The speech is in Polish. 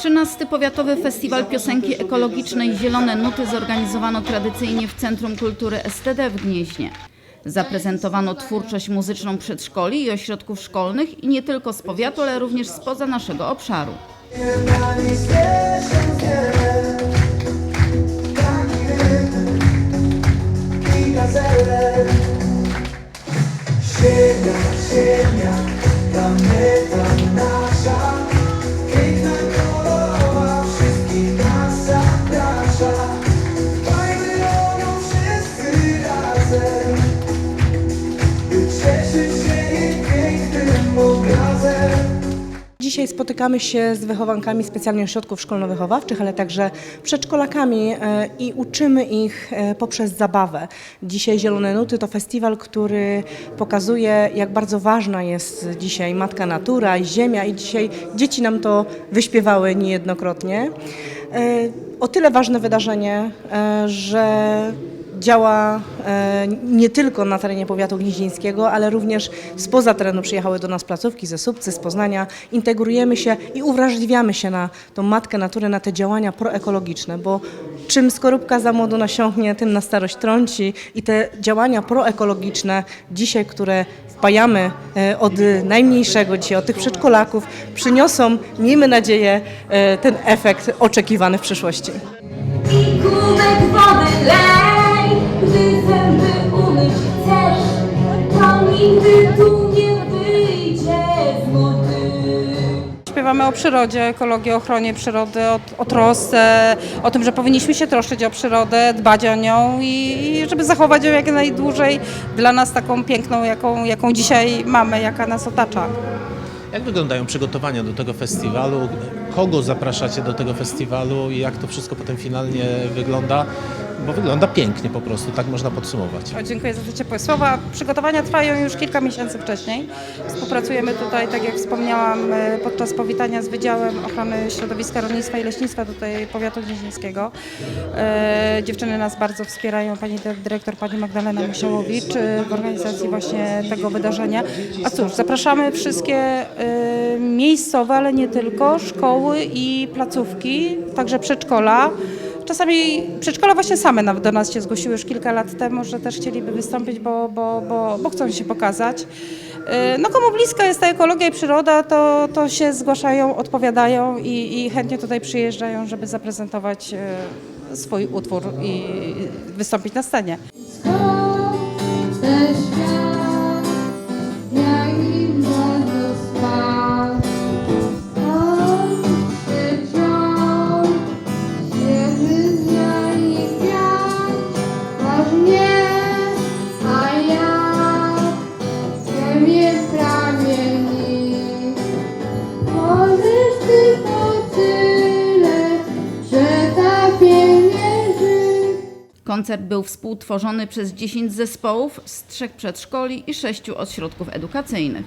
13. Powiatowy Festiwal Piosenki Ekologicznej Zielone Nuty zorganizowano tradycyjnie w Centrum Kultury STD w Gnieźnie. Zaprezentowano twórczość muzyczną przedszkoli i ośrodków szkolnych i nie tylko z powiatu, ale również spoza naszego obszaru. Dzisiaj spotykamy się z wychowankami specjalnych ośrodków szkolno-wychowawczych, ale także przedszkolakami e, i uczymy ich e, poprzez zabawę. Dzisiaj Zielone Nuty to festiwal, który pokazuje, jak bardzo ważna jest dzisiaj matka natura i ziemia i dzisiaj dzieci nam to wyśpiewały niejednokrotnie. E, O tyle ważne wydarzenie, że działa e, nie tylko na terenie powiatu gnieźnieńskiego, ale również spoza terenu przyjechały do nas placówki ze Słupcy, z Poznania. Integrujemy się i uwrażliwiamy się na tą matkę natury, na te działania proekologiczne, bo czym skorupka za młodu nasiąknie, tym na starość trąci i te działania proekologiczne dzisiaj, które wpajamy e, od najmniejszego dzisiaj, od tych przedszkolaków, przyniosą, miejmy nadzieję, e, ten efekt oczekiwany w przyszłości. I kubek wody Śpiewamy o przyrodzie, ekologii, ochronie przyrody, o, o trosce, o tym, że powinniśmy się troszczyć o przyrodę, dbać o nią i, i żeby zachować ją jak najdłużej dla nas taką piękną, jaką, jaką dzisiaj mamy, jaka nas otacza. Jak wyglądają przygotowania do tego festiwalu? Kogo zapraszacie do tego festiwalu i jak to wszystko potem finalnie wygląda? Bo wygląda pięknie po prostu, tak można podsumować. O, dziękuję za te ciepłe słowa. Przygotowania trwają już kilka miesięcy wcześniej. Współpracujemy tutaj, tak jak wspomniałam, e, podczas powitania z Wydziałem Ochrony Środowiska, Rolnictwa i Leśnictwa tutaj powiatu gnieźnieńskiego. E, dziewczyny nas bardzo wspierają, pani dy- dyrektor, pani Magdalena Musiałowicz e, w organizacji właśnie tego wydarzenia. A cóż, zapraszamy wszystkie e, miejscowe, ale nie tylko, szkoły i placówki, także przedszkola. Czasami przedszkola właśnie same do nas się zgłosiły już kilka lat temu, że też chcieliby wystąpić, bo, bo, bo, bo chcą się pokazać. Yy, No komu bliska jest ta ekologia i przyroda, to, to się zgłaszają, odpowiadają i, i chętnie tutaj przyjeżdżają, żeby zaprezentować yy, swój utwór i wystąpić na scenie. Koncert był współtworzony przez 10 zespołów z trzech przedszkoli i sześciu ośrodków edukacyjnych.